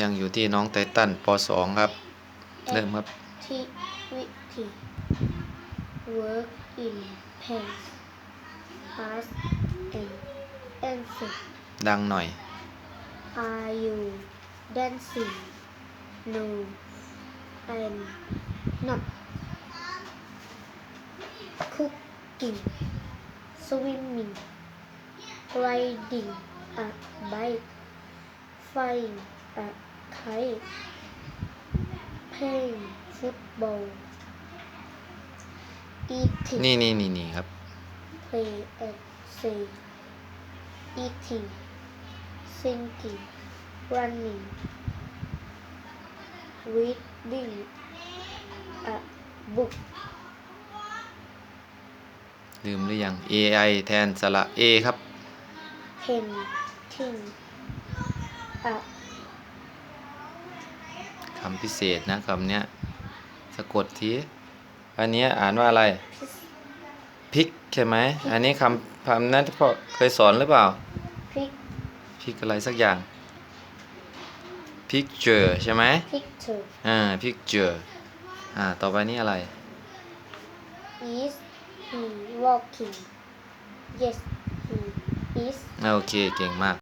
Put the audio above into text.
ยังอยู่ที่น้องไททันป .2 ครับ เริ่มครับ activity work in pants past and answer ดังหน่อย are you dancing no I'm not cooking swimming riding a bike flying a kite playing football eating นี่นี่นี่นี่ครับ play and say eating singing running reading a book ลืมหรือยัง AI แทนสระ A ครับ painting a คำพิเศษนะคำเนี้ยสะกดทีอันเนี้ยอ่านว่าอะไร piece พริกใช่ไหมอันนี้คำคำนั้นที่พ่อเคยสอนหรือเปล่า pic พริกอะไรสักอย่าง picture ใช่ไหม picture อ่า picture อ่า ต่อไปนี่อะไร is he walking yes he is อ่าโอเค เก่งมาก